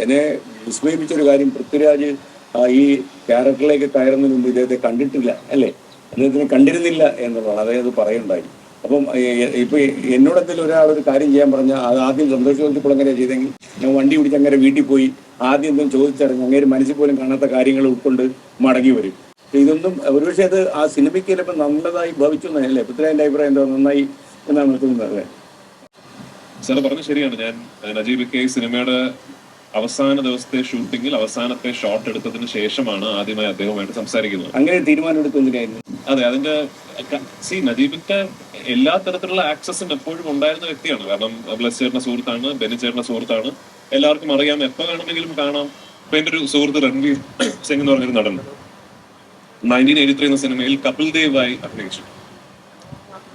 എന്നെ വിസ്മയിപ്പിച്ചൊരു കാര്യം പൃഥ്വിരാജ് ഈ ക്യാരക്ടറിലേക്ക് കയറുന്നതിന് മുമ്പ് ഇദ്ദേഹത്തെ കണ്ടിട്ടില്ല അല്ലേ? അദ്ദേഹത്തിന് കണ്ടിരുന്നില്ല എന്നുള്ളതാണ്. അദ്ദേഹം പറയുണ്ടായി അപ്പം ഇപ്പൊ എന്നോട് എന്തെങ്കിലും ഒരാൾ ഒരു കാര്യം ചെയ്യാൻ പറഞ്ഞാൽ അത് ആദ്യം സന്തോഷം ചോദിച്ചപ്പോൾ എങ്ങനെ ചെയ്തെങ്കിൽ ഞാൻ വണ്ടി പിടിച്ച് അങ്ങനെ വീട്ടിൽ പോയി ആദ്യം എന്തും ചോദിച്ചറിഞ്ഞ് അങ്ങേര് മനസ്സിൽ പോലും കാണാത്ത കാര്യങ്ങൾ ഉൾക്കൊണ്ട് മടങ്ങി വരും. ഇതൊന്നും ഒരുപക്ഷെ അത് ആ സിനിമയ്ക്ക് ചിലപ്പോൾ നല്ലതായി ഭവിച്ചു എന്നല്ലേ പൃഥ്വിരാജിന്റെ അഭിപ്രായം എന്താ? നന്നായി എന്നാണ് തോന്നുന്നത് സാർ പറഞ്ഞ ശരിയാണ്. ഞാൻ നജീബ് കെ സിനിമയുടെ അവസാന ദിവസത്തെ ഷൂട്ടിങ്ങിൽ അവസാനത്തെ ഷോട്ട് എടുത്തതിന് ശേഷമാണ് ആദ്യമായി അദ്ദേഹവുമായിട്ട് സംസാരിക്കുന്നത്. അങ്ങനെ തീരുമാനം എടുത്തൊന്നിനായിരുന്നു അതെ അതിന്റെ സി നജീബിന്റെ എല്ലാ തരത്തിലുള്ള ആക്സസും എപ്പോഴും ഉണ്ടായിരുന്ന വ്യക്തിയാണ്. കാരണം ബ്ലസ് ചേട്ടന്റെ സുഹൃത്താണ് ബെനി ചേട്ടന്റെ സുഹൃത്താണ്. എല്ലാവർക്കും അറിയാം എപ്പോ വേണമെങ്കിലും കാണാം. ഇപ്പൊ എന്റെ ഒരു സുഹൃത്ത് രൺവീർ സിംഗ് എന്ന് പറഞ്ഞൊരു നടൻ. നയന്റീൻ എയ്റ്റി ത്രീ എന്ന സിനിമയിൽ കപിൽ ദേവായി അഭിനയിച്ചു.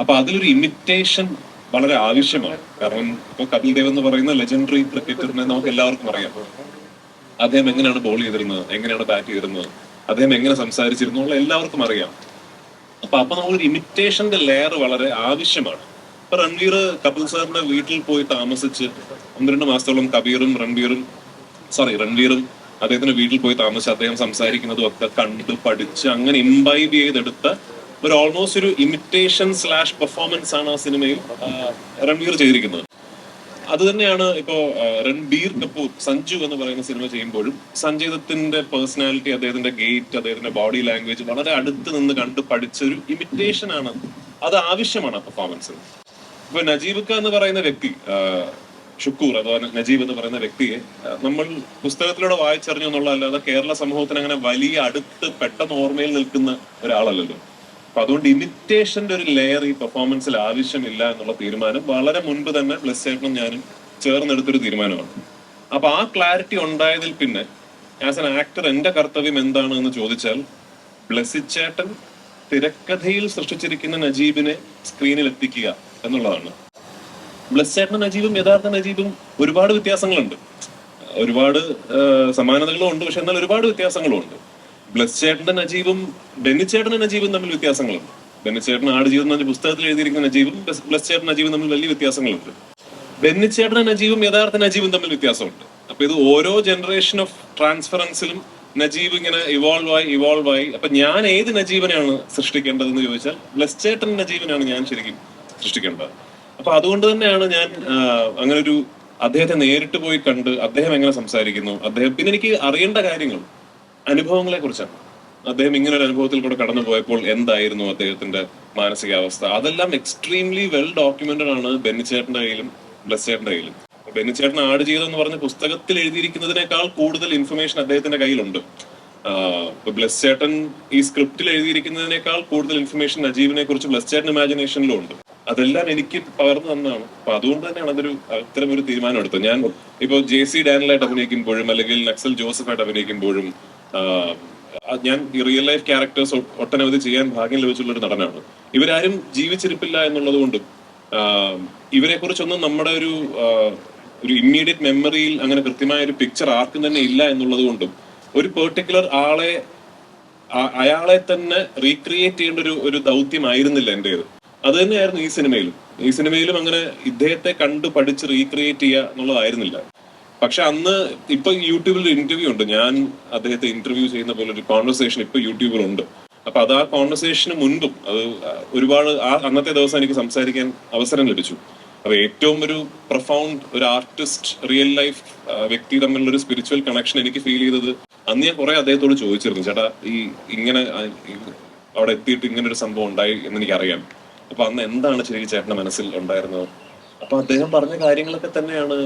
അപ്പൊ അതിലൊരു ഇമിറ്റേഷൻ വളരെ ആവശ്യമാണ്. കാരണം ഇപ്പൊ കപിൽ ദേവ് എന്ന് പറയുന്ന ലെജൻഡറി ക്രിക്കറ്ററിനെ നമുക്ക് എല്ലാവർക്കും അറിയാം. അദ്ദേഹം എങ്ങനെയാണ് ബോൾ ചെയ്തിരുന്നത് എങ്ങനെയാണ് ബാറ്റ് ചെയ്തിരുന്നത് അദ്ദേഹം എങ്ങനെ സംസാരിച്ചിരുന്നു എന്നുള്ള എല്ലാവർക്കും അറിയാം. അപ്പൊ അപ്പൊ നമ്മളൊരു ഇമിറ്റേഷന്റെ ലെയർ വളരെ ആവശ്യമാണ്. ഇപ്പൊ രൺവീർ കപിൽ സാറിന്റെ വീട്ടിൽ പോയി താമസിച്ച് ഒന്ന് രണ്ട് മാസത്തോളം കബീറും രൺവീറും സോറി രൺവീറും അദ്ദേഹത്തിന്റെ വീട്ടിൽ പോയി താമസിച്ച് അദ്ദേഹം സംസാരിക്കുന്നതും ഒക്കെ കണ്ട് പഠിച്ച് അങ്ങനെ ഇംബൈബ് ചെയ്തെടുത്ത ഒരു ഓൾമോസ്റ്റ് ഒരു ഇമിറ്റേഷൻ സ്ലാഷ് പെർഫോമൻസ് ആണ് ആ സിനിമയിൽ രൺവീർ ചെയ്തിരിക്കുന്നത്. അത് തന്നെയാണ് ഇപ്പോ രൺബീർ കപൂർ സഞ്ജു എന്ന് പറയുന്ന സിനിമ ചെയ്യുമ്പോഴും സഞ്ജയ് ദത്തിന്റെ പേഴ്സണാലിറ്റി അദ്ദേഹത്തിന്റെ ഗേറ്റ് അദ്ദേഹത്തിന്റെ ബോഡി ലാംഗ്വേജ് വളരെ അടുത്ത് നിന്ന് കണ്ട് പഠിച്ച ഒരു ഇമിറ്റേഷൻ ആണ്. അത് ആവശ്യമാണ് ആ പെർഫോമൻസിന് ഇപ്പൊ നജീബ് എന്ന് പറയുന്ന വ്യക്തി ഷുക്കൂർ അഥവാ നജീബ് എന്ന് പറയുന്ന വ്യക്തിയെ നമ്മൾ പുസ്തകത്തിലൂടെ വായിച്ചറിഞ്ഞു എന്നുള്ളതല്ലാതെ കേരള സമൂഹത്തിന് അങ്ങനെ വലിയ അടുത്ത് പെട്ടെന്ന് ഓർമ്മയിൽ നിൽക്കുന്ന ഒരാളല്ലല്ലോ. അപ്പൊ അതുകൊണ്ട് ഇമിറ്റേഷന്റെ ഒരു ലെയർ ഈ പെർഫോമൻസിൽ ആവശ്യമില്ല എന്നുള്ള തീരുമാനം വളരെ മുൻപ് തന്നെ ബ്ലസ് ചേട്ടനും ഞാനും ചേർന്നെടുത്തൊരു തീരുമാനമാണ്. അപ്പൊ ആ ക്ലാരിറ്റി ഉണ്ടായതിൽ പിന്നെ ആസ് എൻ ആക്ടർ എന്റെ കർത്തവ്യം എന്താണ് എന്ന് ചോദിച്ചാൽ ബ്ലസ്സി ചേട്ടൻ തിരക്കഥയിൽ സൃഷ്ടിച്ചിരിക്കുന്ന നജീബിനെ സ്ക്രീനിൽ എത്തിക്കുക എന്നുള്ളതാണ്. ബ്ലസ് ചേട്ടനും നജീബും യഥാർത്ഥ നജീബും ഒരുപാട് വ്യത്യാസങ്ങളുണ്ട്. ഒരുപാട് സമാനതകളും ഉണ്ട് പക്ഷെ എന്നാൽ ഒരുപാട് വ്യത്യാസങ്ങളും ഉണ്ട് ബ്ലസ് ചേട്ടന്റെ നജീബും ബെന്നിച്ചേട്ടന്റെ നജീബും തമ്മിൽ വ്യത്യാസങ്ങളുണ്ട്. ബെന്നിച്ചേട്ടൻ ആടുജീവിതം എന്ന പുസ്തകത്തിൽ എഴുതിയിരിക്കുന്ന നജീബും ബ്ലസ്- ചേട്ടൻ നജീബും തമ്മിൽ വലിയ വ്യത്യാസങ്ങളുണ്ട്. ബെന്നിച്ചേട്ടന്റെ നജീബും യഥാർത്ഥ നജീബും തമ്മിൽ വ്യത്യാസമുണ്ട്. അപ്പൊ ഇത് ഓരോ ജനറേഷൻ ഓഫ് ട്രാൻസ്ഫറൻസിലും നജീബ് ഇങ്ങനെ ഇവോൾവ് ആയി ഇവോൾവ് ആയി. അപ്പൊ ഞാൻ ഏത് നജീബനെയാണ് സൃഷ്ടിക്കേണ്ടതെന്ന് ചോദിച്ചാൽ ബ്ലസ് ചേട്ടൻ നജീബനാണ് ഞാൻ ശരിക്കും സൃഷ്ടിക്കേണ്ടത്. അപ്പൊ അതുകൊണ്ട് തന്നെയാണ് ഞാൻ അങ്ങനെ ഒരു അദ്ദേഹത്തെ നേരിട്ട് പോയി കണ്ട് അദ്ദേഹം എങ്ങനെ സംസാരിക്കുന്നു. അദ്ദേഹം പിന്നെ എനിക്ക് അറിയേണ്ട കാര്യങ്ങൾ. അനുഭവങ്ങളെ കുറിച്ചാണ് അദ്ദേഹം ഇങ്ങനെ ഒരു അനുഭവത്തിൽ കൂടെ കടന്നു പോയപ്പോൾ എന്തായിരുന്നു അദ്ദേഹത്തിന്റെ മാനസികാവസ്ഥ? അതെല്ലാം എക്സ്ട്രീംലി വെൽ ഡോക്യുമെന്റഡ് ആണ് ബെന്നിച്ചേട്ടന്റെ കയ്യിലും ബ്ലസ് ചേട്ടന്റെ കയ്യിലും ബെന്നിച്ചേട്ടൻ ആട് ജീവിതം എന്ന് പറഞ്ഞ പുസ്തകത്തിൽ എഴുതിയിരിക്കുന്നതിനേക്കാൾ കൂടുതൽ ഇൻഫർമേഷൻ അദ്ദേഹത്തിന്റെ കയ്യിലുണ്ട്. ബ്ലസ് ചേട്ടൻ ഈ സ്ക്രിപ്റ്റിൽ എഴുതിയിരിക്കുന്നതിനേക്കാൾ കൂടുതൽ ഇൻഫർമേഷൻ നജീബിനെ കുറിച്ച് ബ്ലസ് ചേട്ടൻ ഇമാജിനേഷനിലും ഉണ്ട് അതെല്ലാം എനിക്ക് പകർന്നു തന്നതാണ്. അപ്പൊ അതുകൊണ്ട് തന്നെയാണ് അതൊരു അത്തരം ഒരു തീരുമാനം എടുത്തത് ഞാൻ ഇപ്പൊ ജെ സി ഡാനിലായിട്ട് അഭിനയിക്കുമ്പോഴും അല്ലെങ്കിൽ നക്സൽ ജോസഫായിട്ട് അഭിനയിക്കുമ്പോഴും ഞാൻ ഈ റിയൽ ലൈഫ് ക്യാരക്ടേഴ്സ് ഒട്ടനവധി ചെയ്യാൻ ഭാഗ്യം ലഭിച്ചുള്ള ഒരു നടനാണ്. ഇവരാരും ജീവിച്ചിരിപ്പില്ല എന്നുള്ളത് കൊണ്ടും ഇവരെ കുറിച്ചൊന്നും നമ്മുടെ ഒരു ഒരു ഇമ്മീഡിയറ്റ് മെമ്മറിയിൽ അങ്ങനെ കൃത്യമായ ഒരു പിക്ചർ ആർക്കും തന്നെ ഇല്ല എന്നുള്ളത് കൊണ്ടും ഒരു പെർട്ടിക്കുലർ ആളെ അയാളെ തന്നെ റീക്രിയേറ്റ് ചെയ്യേണ്ട ഒരു ഒരു ദൗത്യമായിരുന്നില്ല എന്റെത് അത് തന്നെയായിരുന്നു ഈ സിനിമയിലും ഈ സിനിമയിലും അങ്ങനെ ഇദ്ദേഹത്തെ കണ്ടു പഠിച്ച് റീക്രിയേറ്റ് ചെയ്യുക എന്നുള്ളതായിരുന്നില്ല. പക്ഷെ അന്ന് ഇപ്പൊ യൂട്യൂബിൽ ഇന്റർവ്യൂ ഉണ്ട്. ഞാൻ അദ്ദേഹത്തെ ഇന്റർവ്യൂ ചെയ്യുന്ന പോലെ ഒരു കോൺവെർസേഷൻ ഇപ്പൊ യൂട്യൂബിലുണ്ട്. അപ്പൊ അത് ആ കോൺവെർസേഷന് മുൻപും അത് ഒരുപാട് ആ അന്നത്തെ ദിവസം എനിക്ക് സംസാരിക്കാൻ അവസരം ലഭിച്ചു. അപ്പൊ ഏറ്റവും ഒരു പ്രൊഫൗണ്ട് ഒരു ആർട്ടിസ്റ്റ് റിയൽ ലൈഫ് വ്യക്തി തമ്മിലുള്ള ഒരു സ്പിരിച്വൽ കണക്ഷൻ എനിക്ക് ഫീൽ ചെയ്തത് അന്ന് ഞാൻ കുറെ അദ്ദേഹത്തോട് ചോദിച്ചിരുന്നു. ചേട്ടാ ഈ ഇങ്ങനെ അവിടെ എത്തിയിട്ട് ഇങ്ങനെ ഒരു സംഭവം ഉണ്ടായി എന്ന് എനിക്കറിയാം. അപ്പൊ അന്ന് എന്താണ് ശരി ചേട്ടന്റെ മനസ്സിൽ ഉണ്ടായിരുന്നത്? അപ്പൊ അദ്ദേഹം പറഞ്ഞ കാര്യങ്ങളൊക്കെ തന്നെയാണ്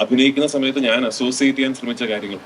അഭിനയിക്കുന്ന സമയത്ത് ഞാൻ അസോസിയേറ്റ് ചെയ്യാൻ ശ്രമിച്ച കാര്യങ്ങൾ.